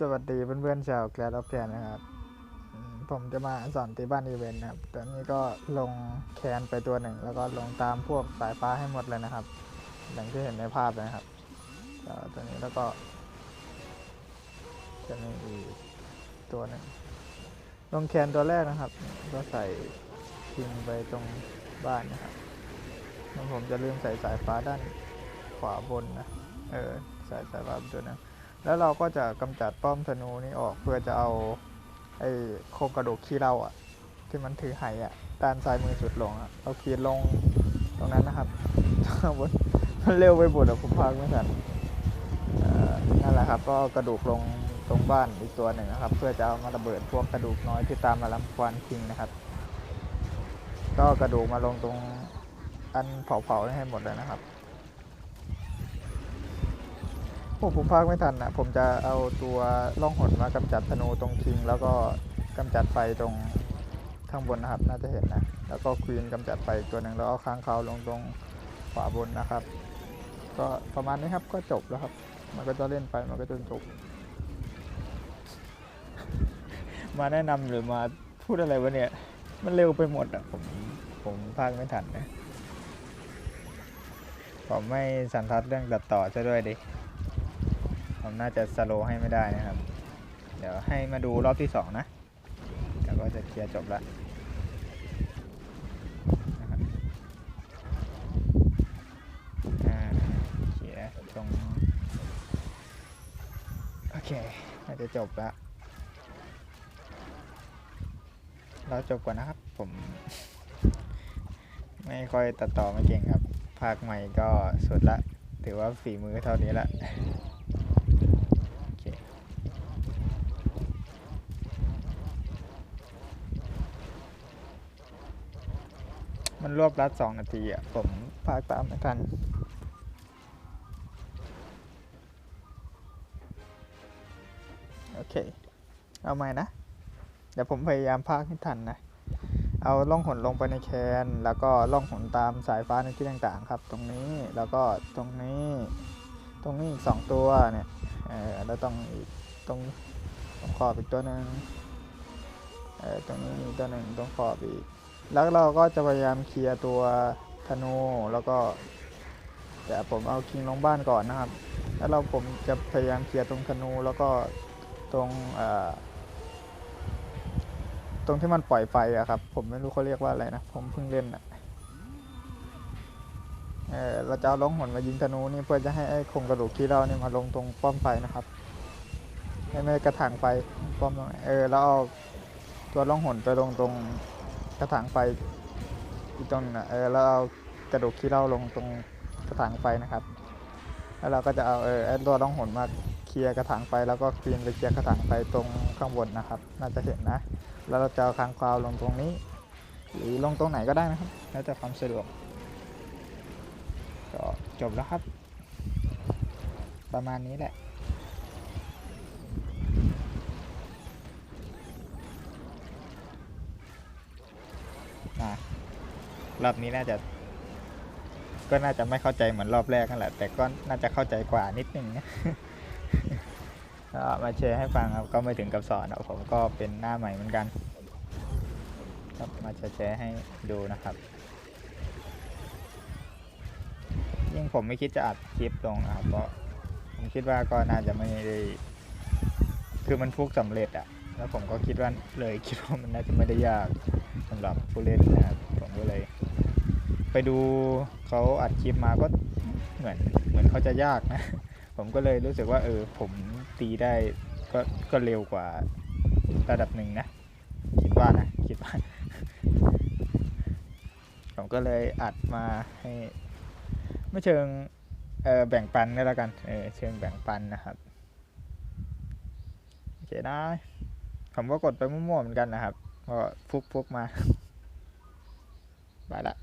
สวัสดีเพื่อนๆชาวแกลดออฟแคนนะครับ ผมจะมาสอนตีบ้านอีเวนต์นะครับ ตอนนี้ก็ลงแคนไปตัวหนึ่ง แล้วก็ลงตามพวกสายฟ้าให้หมดเลยนะครับ อย่างที่เห็นในภาพนะครับตัวนี้แล้วก็จะมีอีกตัวหนึ่งลงแคนตัวแรกนะครับ ก็ใส่พิมพ์ไปตรงบ้านนะครับผมจะลืมใส่สายฟ้าด้านขวาบนนะ เออใส่สายฟ้าตัวหนึง แล้วเราก็จะกำจัดป้อมธนูนี้ออกเพื่อจะเอาไอ้โครงกระดูกขี้เราอะที่มันถือไหอะด้านซ้ายมือสุดลงอะเราขีดลงตรงนั้นนะครับบนมันเร็วไปหมดอะผมพากไม่ทันอ่อนั่นแหละครับ ก็กระดูกลงตรงบ้านอีกตัวหนึ่งนะครับ เพื่อจะเอามาระเบิดพวกกระดูกน้อยที่ตามมาลำควานคิงนะครับ ก็กระดูกมาลงตรงอันเผาๆให้หมดเลยนะครับ โอ้ผมพากไม่ทันนะผมจะเอาตัวล่องหนมากำจัดธนูตรงคิง แล้วก็กำจัดไฟตรงข้างบนนะครับ น่าจะเห็นนะ แล้วก็ควีนกำจัดไฟตัวหนึ่งแล้วเอาค้างคาลงตรงขวาบนนะครับ ก็ประมาณนี้ครับก็จบแล้วครับ มันก็จะเล่นไปมันก็จะจบ มาแนะนำหรือมาพูดอะไรวะเนี่ย มันเร็วไปหมดอะผมผมพากไม่ทันนะผมไม่สันทัดเรื่องตัดต่อซะด้วยดิ ผมน่าจะสโลให้ไม่ได้นะครับ เดี๋ยวให้มาดูรอบที่สองนะแล้วก็จะเคลียร์จบละนะครับเคลียร์ตรงโอเค น่าจะจบละเราจบก่อนนะครับ ผม ไม่ค่อยตัดต่อไม่เก่งครับ ภาคใหม่ก็สุดละ ถือว่าฝีมือเท่านี้ละ โอเค มันรวบรัดสองนาทีอะ ผมพากตามไม่ทันโอเค เอาใหม่นะ เดี๋ยวผมพยายามพากให้ทันนะ เอาล่องหนลงไปในแคน แล้วก็ล่องหนตามสายฟ้าในที่ต่างๆครับ ตรงนี้แล้วก็ตรงนี้ ตรงนี้อีกสองตัวเนี่ย เออแล้วต้องอีกตรงตรงขอบอีกตัวหนึ่งเออตรงนี้ตัวหนึ่งตรงขอบอีก แล้วเราก็จะพยายามเคลียร์ตัวธนูแล้วก็แต่ผมเอาคิงลงบ้านก่อนนะครับ แล้วเราผมจะพยายามเคลียร์ตรงธนูแล้วก็ตรงตรงที่มันปล่อยไฟอะครับ ผมไม่รู้เขาเรียกว่าอะไรนะ ผมเพิ่งเล่นอะเออเราจะเอาล่องหนมายิงธนูนี่เพื่อจะให้ไอ้โครงกระดูกที่เรานี่มาลงตรงป้อมไฟนะครับให้ไม่กระถางไฟป้อมตรงเออแล้วเอาตัวล่องหนไปลงตรง กระถางไฟอีกตรงนะเออแล้วเอากระดูกที่เราลงตรงกระถางไฟนะครับ แล้วเราก็จะเอาเออไอ้ตัวล่องหนมาเคลียร์กระถางไฟแล้วก็คลีนไปเคลียร์กระถางไฟตรงข้างบนนะครับ น่าจะเห็นนะ แล้วเราจะเอาค้างคาวลงตรงนี้ หรือลงตรงไหนก็ได้นะครับ แล้วแต่ความสะดวกก็จบแล้วครับ ประมาณนี้แหละ รอบนี้น่าจะ ก็น่าจะไม่เข้าใจเหมือนรอบแรกนั่นแหละ แต่ก็น่าจะเข้าใจกว่านิดนึงนะมาแชร์ให้ฟังครับก็ไม่ถึงกับสอนอกผมก็เป็นหน้าใหม่เหมือนกันครับมาแชร์ให้ดูนะครับยิ่งผมไม่คิดจะอัดคลิปลงนะครับเพราะผมคิดว่าก็น่าจะไม่ได้คือมันฟุกสำเร็จอะแล้วผมก็คิดว่าเลยคิดว่ามันน่าจะไม่ได้ยากำหรับผู้เล่นนะครับผมก็เลย ไปดูเขาอัดคลิปมาก็เหมือนเหมือนเขาจะยากนะ ผมก็เลยรู้สึกว่า เออ ผมตีได้ก็ก็เร็วกว่าระดับหนึ่งนะ คิดว่านะ คิดว่า ผมก็เลยอัดมาให้ ไม่เชิงเออแบ่งปันก็แล้วกันเออเชิงแบ่งปันนะครับโอเคนะผมก็กดไปมั่วๆเหมือนกันนะครับ ก็ฟุบฟุบมา ไปละ